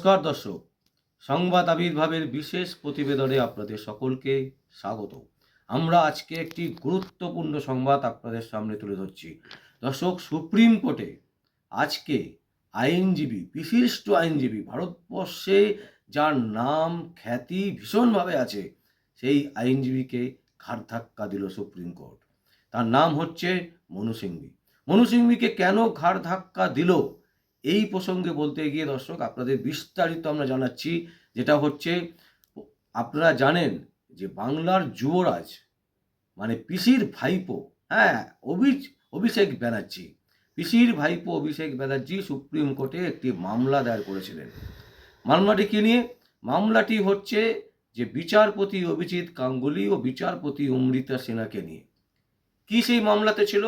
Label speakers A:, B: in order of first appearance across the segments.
A: নমস্কার দর্শক। সংবাদ আবির্ভাবের বিশেষ প্রতিবেদনে আপনাদের সকলকে স্বাগত। আমরা আজকে একটি গুরুত্বপূর্ণ সংবাদ আপনাদের সামনে তুলে ধরছি। দর্শক, সুপ্রিম কোর্টে আজকে আইনজীবী, বিশিষ্ট আইনজীবী ভারতবর্ষে যার নাম খ্যাতি ভীষণভাবে আছে, সেই আইনজীবীকে ঘাট ধাক্কা দিল সুপ্রিম কোর্ট। তার নাম হচ্ছে মনু সিংভি। মনু সিংভিকে কেন ঘাড় ধাক্কা দিল? এই প্রসঙ্গে বলতে গিয়ে দর্শক, আপনাদের বিস্তারিত আমরা জানাচ্ছি, যেটা হচ্ছে, আপনারা জানেন যে বাংলার যুবরাজ মানে পিসির ভাইপো হ্যাঁ অভি অভিষেক ব্যানার্জি, পিসির ভাইপো অভিষেক ব্যানার্জি সুপ্রিম কোর্টে একটি মামলা দায়ের করেছিলেন। মামলাটি কি নিয়ে? মামলাটি হচ্ছে যে বিচারপতি অভিজিৎ গাঙ্গুলি ও বিচারপতি অমৃতা সিনহাকে নিয়ে। কি সেই মামলাতে ছিল?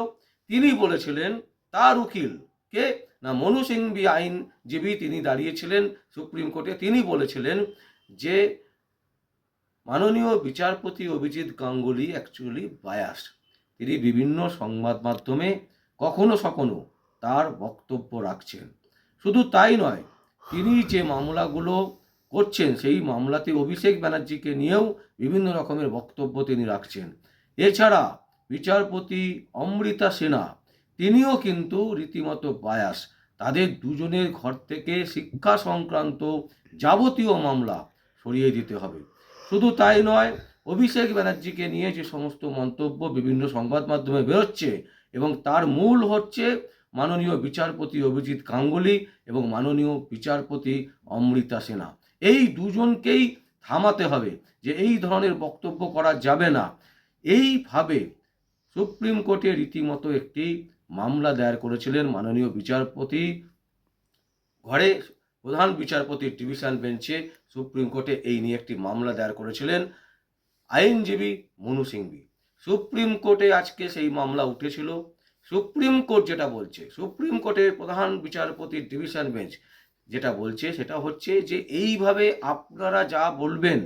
A: তিনি বলেছিলেন, তার উকিল কে? না মনু সিংভি আইনজীবী তিনি দাঁড়িয়েছিলেন সুপ্রিম কোর্টে, তিনি বলেছিলেন যে মাননীয় বিচারপতি অভিজিৎ গাঙ্গুলি অ্যাকচুয়ালি বায়াস তিনি বিভিন্ন সংবাদ মাধ্যমে কখনো সখনো তার বক্তব্য রাখছেন। শুধু তাই নয়, তিনি যে মামলাগুলো করছেন, সেই মামলাতে অভিষেক ব্যানার্জিকে নিয়েও বিভিন্ন রকমের বক্তব্য তিনি রাখছেন। এছাড়া বিচারপতি অমৃতা সেনা, তিনিও কিন্তু রীতিমতো বায়াস তাদের দুজনের ঘর থেকে শিক্ষা সংক্রান্ত যাবতীয় মামলা সরিয়ে দিতে হবে। শুধু তাই নয়, অভিষেক ব্যানার্জিকে নিয়ে যে সমস্ত মন্তব্য বিভিন্ন সংবাদ মাধ্যমে বেরোচ্ছে এবং তার মূল হচ্ছে মাননীয় বিচারপতি অভিজিৎ গাঙ্গুলি এবং মাননীয় বিচারপতি অমৃতা সেনা। এই দুজনকেই থামাতে হবে যে এই ধরনের বক্তব্য করা যাবে না। এইভাবে সুপ্রিম কোর্টে রীতিমতো একটি মামলা দায়ের করেছিলেন মাননীয় বিচারপতি। ঘরে প্রধান বিচারপতির ডিভিশন বেঞ্চে সুপ্রিম কোর্টে এই নিয়ে একটি মামলা দায়ের করেছিলেন আইনজীবী মনু সিংভি। সুপ্রিম কোর্টে আজকে সেই মামলা উঠেছিল। সুপ্রিম কোর্ট যেটা বলছে, সুপ্রিম কোর্টের প্রধান বিচারপতির ডিভিশন বেঞ্চ যেটা বলছে সেটা হচ্ছে যে এইভাবে আপনারা যা বলবেন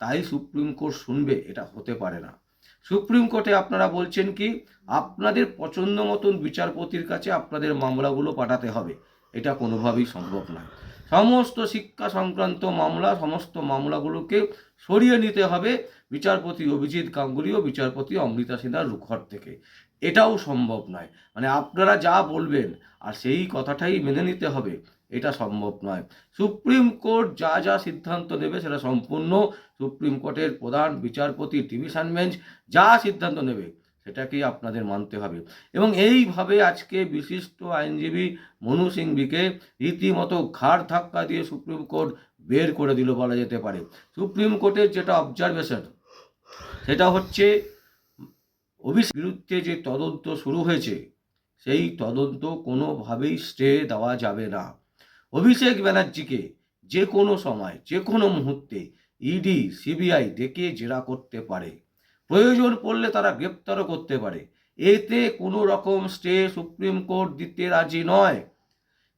A: তাই সুপ্রিম কোর্ট শুনবে, এটা হতে পারে না। সুপ্রিম কোর্টে আপনারা বলছেন কি, আপনাদের পছন্দ মতন বিচারপতির কাছে আপনাদের মামলাগুলো পাঠাতে হবে। এটা কোনোভাবেই সম্ভব নয়। সমস্ত শিক্ষা সংক্রান্ত মামলা, সমস্ত মামলাগুলোকে সরিয়ে নিতে হবে বিচারপতি অভিজিৎ গাঙ্গুলি ও বিচারপতি অমৃতা সিনহার ঘর থেকে। এটাও সম্ভব নয়। মানে আপনারা যা বলবেন আর সেই কথাটাই মেনে নিতে হবে। এটা সম্ভব নয়। সুপ্রিম কোর্ট যা যা সিদ্ধান্ত নেবে সেটা সম্পূর্ণ সুপ্রিম কোর্টের প্রধান বিচারপতি ডিভিশন বেঞ্চ যা সিদ্ধান্ত নেবে সেটাকেই আপনাদের মানতে হবে। এবং এইভাবে আজকে বিশিষ্ট আইনজীবী মনু সিংভিকে রীতিমতো ঘাড় ধাক্কা দিয়ে সুপ্রিম কোর্ট বের করে দিল বলা যেতে পারে। সুপ্রিম কোর্টের যেটা অবজারভেশন সেটা হচ্ছে অভিষেক বিরুদ্ধে যে তদন্ত শুরু হয়েছে, সেই তদন্ত কোনোভাবেই স্টে দেওয়া যাবে না। অভিষেক ব্যানার্জিকে যে কোনো সময়, যে কোনো মুহূর্তে ইডি সিবিআই ডেকে জেরা করতে পারে। প্রয়োজন পড়লে তারা গ্রেপ্তারও করতে পারে। এতে কোনো রকম স্টে সুপ্রিম কোর্ট দিতে রাজি নয়।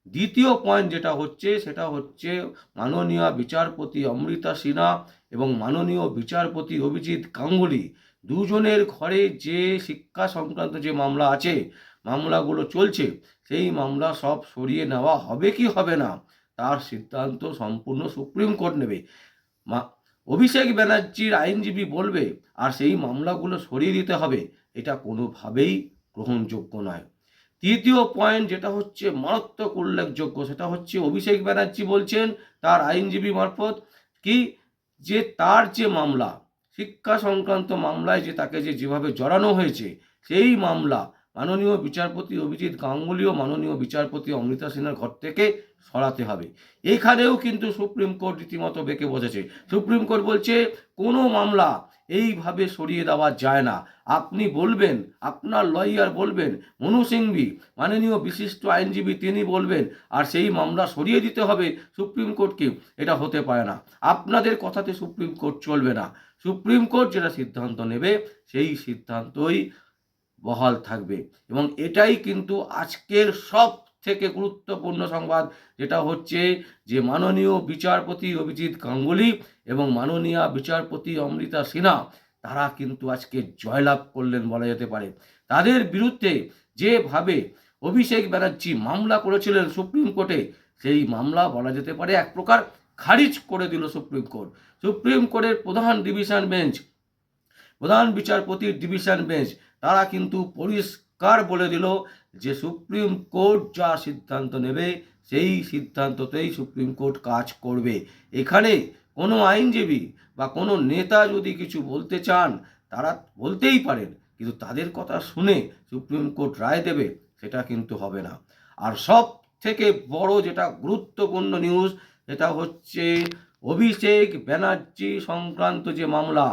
A: দ্বিতীয় পয়েন্ট যেটা হচ্ছে, সেটা হচ্ছে মাননীয় বিচারপতি অমৃতা সিনহা এবং মাননীয় বিচারপতি অভিজিৎ গাঙ্গুলি দুজনের ঘরে যে শিক্ষা সংক্রান্ত যে মামলা আছে মামলাগুলো চলছে, সেই মামলা সব সরিয়ে নেওয়া হবে কি হবে না, তার সিদ্ধান্ত সম্পূর্ণ সুপ্রিম কোর্ট নেবে। মা, অভিষেক ব্যানার্জির আইনজীবী বলবে, আর সেই মামলাগুলো সরিয়ে দিতে হবে। এটা কোনোভাবেই গ্রহণযোগ্য নয়। তৃতীয় পয়েন্ট যেটা হচ্ছে মারাত্মক উল্লেখযোগ্য, সেটা হচ্ছে অভিষেক ব্যানার্জি বলছেন তার আইনজীবী মারফত কি, যে তার যে মামলা, শিক্ষা সংক্রান্ত মামলায় যে তাকে যে যেভাবে জড়ানো হয়েছে, সেই মামলা মাননীয় বিচারপতি অভিজিৎ গাঙ্গুলি ও মাননীয় বিচারপতি অমৃতা সিনহার ঘর থেকে সরাতে হবে। এখানেও কিন্তু সুপ্রিম কোর্ট রীতিমতো বেঁকে বসেছে। সুপ্রিম কোর্ট বলছে, কোনো মামলা এইভাবে সরিয়ে দেওয়া যায় না। আপনি বলবেন, আপনার লয়ার বলবেন, মনু সিংভি, মাননীয় বিশিষ্ট আইনজীবী তিনি বলবেন, আর সেই মামলা সরিয়ে দিতে হবে সুপ্রিম কোর্টকে। এটা হতে পারে না। আপনাদের কথাতে সুপ্রিম কোর্ট চলবে না। সুপ্রিম কোর্ট যেটা সিদ্ধান্ত নেবে, সেই সিদ্ধান্তই বহাল থাকবে। এবং এটাই কিন্তু আজকের সব থেকে গুরুত্বপূর্ণ সংবাদ, যেটা হচ্ছে যে মাননীয় বিচারপতি অভিজিৎ গাঙ্গুলি এবং মাননীয় বিচারপতি অমৃতা সিনহা, তারা কিন্তু আজকে জয়লাভ করলেন বলা যেতে পারে। তাদের বিরুদ্ধে যেভাবে অভিষেক ব্যানার্জি মামলা করেছিলেন সুপ্রিম কোর্টে, সেই মামলা বলা যেতে পারে এক প্রকার খারিজ করে দিল সুপ্রিম কোর্ট। সুপ্রিম কোর্টের প্রধান ডিভিশন বেঞ্চ, প্রধান বিচারপতির ডিভিশন বেঞ্চ তারা কিন্তু পরিষ্কার বলে দিল যে সুপ্রিম কোর্ট যা সিদ্ধান্ত নেবে, সেই সিদ্ধান্ততেই সুপ্রিম কোর্ট কাজ করবে। এখানে কোনো আইনজীবী বা কোনো নেতা যদি কিছু বলতে চান, তারা বলতেই পারেন, কিন্তু তাদের কথা শুনে সুপ্রিম কোর্ট রায় দেবে, সেটা কিন্তু হবে না। আর সব থেকে বড় যেটা গুরুত্বপূর্ণ নিউজ সেটা হচ্ছে অভিষেক ব্যানার্জি সংক্রান্ত যে মামলা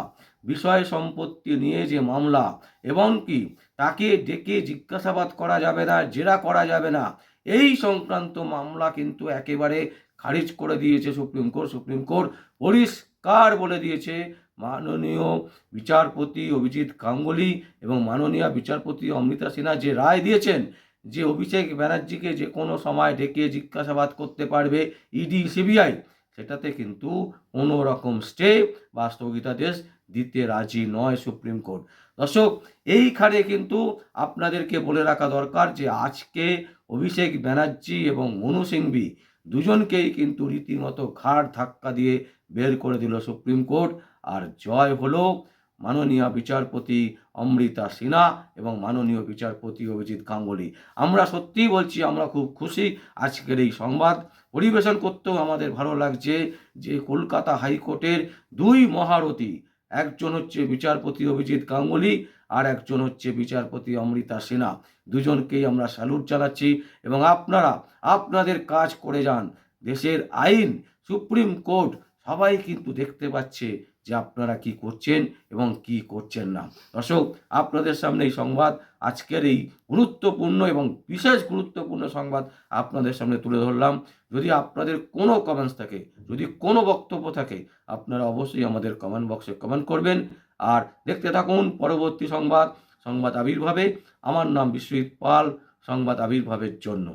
A: বিষয় সম্পত্তি নিয়ে যে মামলা, এবং কি তাকে ডেকে জিজ্ঞাসাবাদ করা যাবে না, জেরা করা যাবে না, এই সংক্রান্ত মামলা কিন্তু একেবারে খারিজ করে দিয়েছে সুপ্রিম কোর্ট। সুপ্রিম কোর্ট পরিষ্কার বলে দিয়েছে, মাননীয় বিচারপতি অভিজিৎ গাঙ্গুলি এবং মাননীয় বিচারপতি অমৃতা সিনহা যে রায় দিয়েছেন যে অভিষেক ব্যানার্জিকে যে কোনো সময় ডেকে জিজ্ঞাসাবাদ করতে পারবে ইডি, সিবিআই সেটাতে কিন্তু কোনো রকম স্টে বা স্থগিতাদেশ দিতে রাজি নয় সুপ্রিম কোর্ট। দর্শক, এইখানে কিন্তু আপনাদেরকে বলে রাখা দরকার যে আজকে অভিষেক ব্যানার্জি এবং মনু সিংভি দুজনকেই কিন্তু রীতিমতো ঘাড় ধাক্কা দিয়ে বের করে দিল সুপ্রিম কোর্ট। আর জয় হলো মাননীয় বিচারপতি অমৃতা সিনহা এবং মাননীয় বিচারপতি অভিজিৎ গাঙ্গুলি। আমরা সত্যিই বলছি, আমরা খুব খুশি আজকের এই সংবাদ। পরিবেশন করতেও আমাদের ভালো লাগছে যে কলকাতা হাইকোর্টের দুই মহারথী, একজন হচ্ছে বিচারপতি অভিজিৎ গাঙ্গুলি আর একজন হচ্ছে বিচারপতি অমৃতা সিনহা। দুজনকেই আমরা স্যালুট জানাচ্ছি এবং আপনারা, আপনাদের কাজ করে যান। দেশের আইন, সুপ্রিম কোর্ট সবাই কিন্তু দেখতে পাচ্ছে যে আপনারা কি করছেন এবং কি করছেন না। দর্শক, আপনাদের সামনে এই সংবাদ, আজকের এই গুরুত্বপূর্ণ এবং বিশেষ গুরুত্বপূর্ণ সংবাদ আপনাদের সামনে তুলে ধরলাম। যদি আপনাদের কোনো কমেন্টস থাকে, যদি কোনো বক্তব্য থাকে, আপনারা অবশ্যই আমাদের কমেন্ট বক্সে কমেন্ট করবেন। আর দেখতে থাকুন পরবর্তী সংবাদ সংবাদ আবির্ভাবে। আমার নাম বিশ্বজিৎ পাল, সংবাদ আবির্ভাবের জন্য।